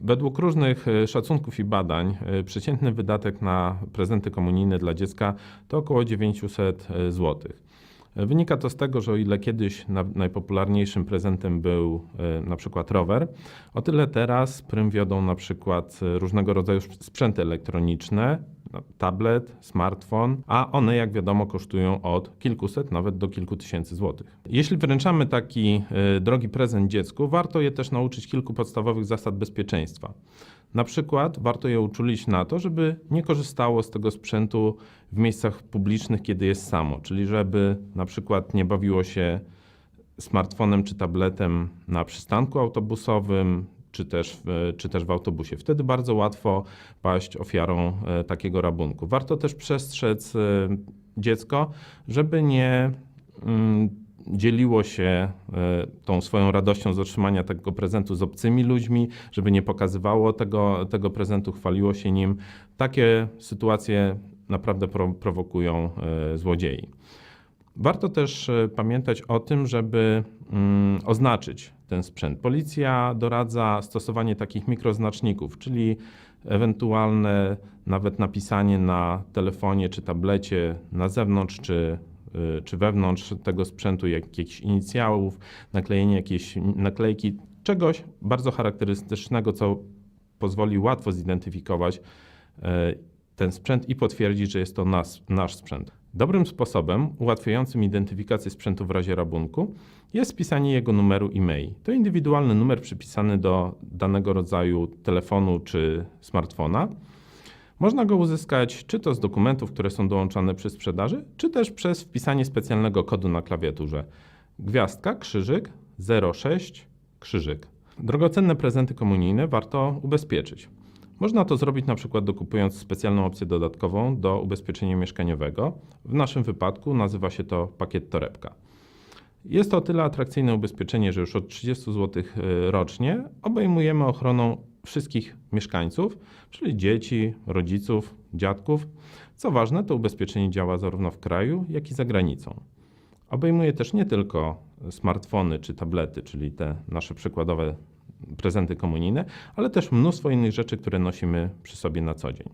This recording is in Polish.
Według różnych e, szacunków i badań e, przeciętny wydatek na prezenty komunijne dla dziecka to około 900 zł. Wynika to z tego, że o ile kiedyś na, najpopularniejszym prezentem był e, na przykład rower, o tyle teraz prym wiodą na przykład e, różnego rodzaju sp- sprzęty elektroniczne, tablet, smartfon, a one jak wiadomo kosztują od kilkuset nawet do kilku tysięcy złotych. Jeśli wręczamy taki e, drogi prezent dziecku, warto je też nauczyć kilku podstawowych zasad bezpieczeństwa. Na przykład warto je uczulić na to, żeby nie korzystało z tego sprzętu w miejscach publicznych, kiedy jest samo, czyli żeby na przykład nie bawiło się smartfonem czy tabletem na przystanku autobusowym, czy też, czy też w autobusie. Wtedy bardzo łatwo paść ofiarą e, takiego rabunku. Warto też przestrzec e, dziecko, żeby nie mm, dzieliło się e, tą swoją radością z otrzymania tego prezentu z obcymi ludźmi, żeby nie pokazywało tego, tego prezentu, chwaliło się nim. Takie sytuacje naprawdę pro, prowokują złodziei. Warto też e, pamiętać o tym, żeby mm, oznaczyć ten sprzęt. Policja doradza stosowanie takich mikroznaczników, czyli ewentualne nawet napisanie na telefonie czy tablecie na zewnątrz czy, y, czy wewnątrz tego sprzętu jakichś inicjałów, naklejenie jakiejś naklejki, czegoś bardzo charakterystycznego, co pozwoli łatwo zidentyfikować e, ten sprzęt i potwierdzić, że jest to nas, nasz sprzęt. Dobrym sposobem ułatwiającym identyfikację sprzętu w razie rabunku jest wpisanie jego numeru e-mail. To indywidualny numer przypisany do danego rodzaju telefonu czy smartfona. Można go uzyskać czy to z dokumentów, które są dołączane przy sprzedaży, czy też przez wpisanie specjalnego kodu na klawiaturze. Gwiazdka, krzyżyk, 06, krzyżyk. Drogocenne prezenty komunijne warto ubezpieczyć. Można to zrobić na przykład dokupując specjalną opcję dodatkową do ubezpieczenia mieszkaniowego. W naszym wypadku nazywa się to pakiet torebka. Jest to o tyle atrakcyjne ubezpieczenie, że już od 30 zł rocznie obejmujemy ochroną wszystkich mieszkańców, czyli dzieci, rodziców, dziadków. Co ważne, to ubezpieczenie działa zarówno w kraju, jak i za granicą. Obejmuje też nie tylko smartfony czy tablety, czyli te nasze przykładowe prezenty komunijne, ale też mnóstwo innych rzeczy, które nosimy przy sobie na co dzień.